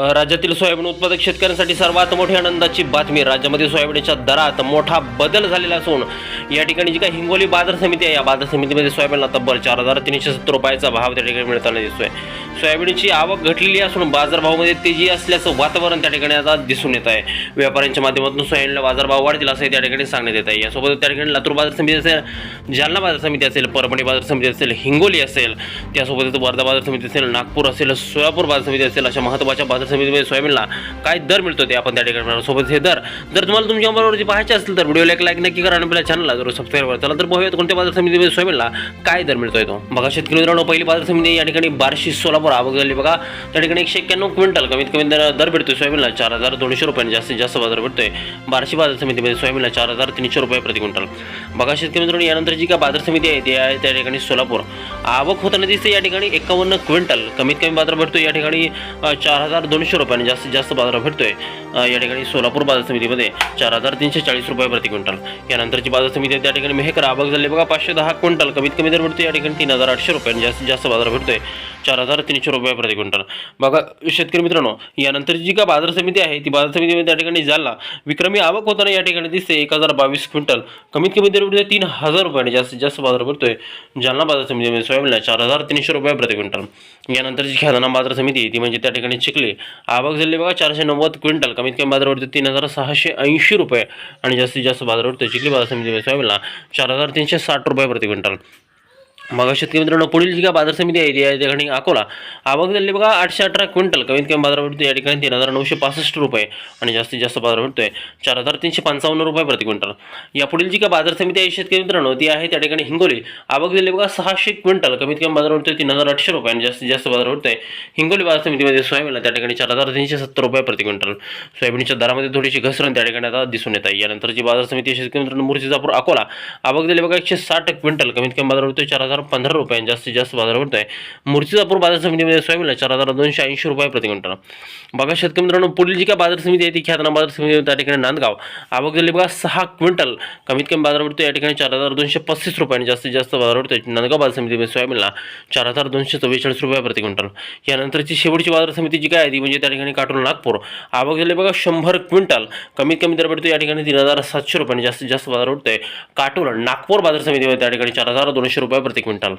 राज्यातील सोयाबीन उत्पादक शेतकऱ्यांसाठी सर्वात मोठी आनंदाची बातमी. राज्यामध्ये सोयाबीनच्या दरात मोठा बदल झालेला असून या ठिकाणी जी काही हिंगोली बाजार समिती आहे या बाजार समितीमध्ये सोयाबीनला तब्बल चार हजार तीनशे सत्तर रुपयाचा भाव त्या ठिकाणी मिळताना दिसतोय. सोयाबीनची आवक घटलेली असून बाजारभावामध्ये तेजी असल्याचं वातावरण त्या ठिकाणी आता दिसून येत आहे. व्यापाऱ्यांच्या माध्यमातून सोयाबीनला बाजारभाव वाढतील असंही त्या ठिकाणी सांगण्यात येत आहे. यासोबत त्या ठिकाणी लातूर बाजार समिती असेल जालना बाजार समिती असेल परभणी बाजार समिती असेल हिंगोली असेल त्यासोबतच वर्धा बाजार समिती असेल नागपूर असेल सोलापूर बाजार समिती असेल अशा महत्त्वाच्या बाजार समितीमध्ये सोयाबीनला काय दर मिळतो ते आपण त्या ठिकाणी सोबत हे दर. जर तुम्हाला तुमच्या बरोबर पाहायचे असेल तर व्हिडिओला एक लाईक नक्की करा आणि आपल्या चॅनलला जर सबस्क्राईब करा. चला तर पाहूयात कोणत्या बाजार समितीमध्ये सोयाबीनला काय दर मिळतोय तो. बघा शेतकरी मित्रांनो पहिली बाजार समिती या ठिकाणी बारशे सोलापूर आवक झाली बघा. त्या ठिकाणी एकशे एक्क्याण्णव क्विंटल कमीत कमी दर दर भेटतोय सोयाबीनला. चार हजार दोनशे रुपयांनी जास्तीत जास्त बाजार भेटतोय. बारशे बाजार समितीमध्ये सोयाबीनला चार हजार तीनशे रुपये प्रति क्विंटल. बघा शेतकरी मित्रांनो यानंतर जी काय बाजार समिती आहे ती आहे त्या ठिकाणी सोलापूर. आवक होताना दिसते या ठिकाणी एकावन्न क्विंटल कमीत कमी बाजार भेटतोय. या ठिकाणी चार हजार दोन दोनशे रुपयाने जास्तीत जास्त बाजारात भेटतोय. या ठिकाणी सोलापूर बाजार समितीमध्ये चार हजार तीनशे चाळीस रुपये प्रति क्विंटल. यानंतरची बाजार समिती आहे त्या ठिकाणी मेहकर आवक झाले बघा पाचशे दहा क्विंटल कमीत कमी दर भेटतोय. या ठिकाणी तीन हजार आठशे रुपयाने जास्तीत जास्त बाजार भेटतोय. चार हजार तीनशे रुपये प्रति क्विंटल. बघा शेतकरी मित्रांनो यानंतर जी का बाजार समिती आहे ती बाजार समितीमध्ये त्या ठिकाणी जालना विक्रमी आवक होताना या ठिकाणी दिसते एक हजार बावीस क्विंटल. कमीत कमी दर तीन हजार रुपयाने जास्तीत जास्त बाजार भरतोय जालना बाजार समितीमध्ये सोयाबीनला चार हजार तीनशे रुपये प्रति क्विंटल. यानंतर जी खेळाना बाजार समिती आहे ती म्हणजे त्या ठिकाणी चिखली. आवक झाली बघा चारशे नव्वद क्विंटल. कमीत कमी बाजार तीन हजार सहाशे ऐंशी रुपये आणि जास्तीत जास्त बाजार भेटतो चिखली बाजार समितीमध्ये सोयाबीनला चार हजार तीनशे साठ रुपये प्रति क्विंटल. मग शेतकरी मित्रांनो पुढील जी काय बाजार समिती आहे ती आहे त्या ठिकाणी अकोला. आवक झाली बघा आठशे अठरा क्विंटल कमीत कमी बाजार भेटतो या ठिकाणी तीन हजार नऊशे पासष्ट रुपये आणि जास्तीत जास्त बाजार भेटतोय. चार हजार तीनशे पंचावन्न रुपये प्रति क्विंटल. या पुढील जी काय बाजार समिती आहे शेतकरी मित्रांनो ती आहे त्या ठिकाणी हिंगोली. आवक झाली बघा सहाशे क्विंटल कमीत कमी बाजार भेटतोय तीन हजार आठशे रुपये आणि जास्तीत जास्त बाजार भेटतोय. हिंगोली बाजार समितीमध्ये सोयाबीनला त्या ठिकाणी चार हजार तीनशे सत्तर रुपये प्रति क्विंटल. सोयाबीनच्या दरामध्ये थोडीशी घसरण त्या ठिकाणी आता दिसून येत आहे. यानंतर जी बाजार समिती आहे शेतकरी मित्रांनो मुर्शिदापूर अकोला. आवक झाली बघा एकशे साठ क्विंटल कमीत कमी बाजार भेटतोय चार हजार पंधरा रुपये जास्तीत जास्त बाजार भेटतोय मुर्शिदापूर बाजार समितीमध्ये सोयाबीनला चार हजार दोनशे ऐंशी रुपये प्रति क्विंटल. बघा शेतकरी मित्रांनो पुढील जी काय बाजार समिती आहे ती ख्यातना बाजार समिती त्या ठिकाणी नांदगाव. आवक झाली बघा सहा क्विंटल. कमीत कमी बाजार भेटतो या ठिकाणी चार हजार दोनशे पस्तीस रुपये जास्तीत जास्त बाजार भेटतोय नांदगाव बाजार समितीमध्ये सोयाबीनला चार हजार दोनशे चव्वेचाळीस रुपये प्रति क्विंटल. यानंतरची शेवटची बाजार समिती जी काय आहे ती म्हणजे त्या ठिकाणी काटून नागपूर. आवक झाली बघा शंभर क्विंटल. कमीत कमी दर भेटतो या ठिकाणी तीन हजार सातशे रुपये जास्तीत जास्त बाजार उठतोय काटोल नागपूर बाजार समितीमध्ये त्या ठिकाणी चार हजार दोनशे रुपये प्रति क्विंटल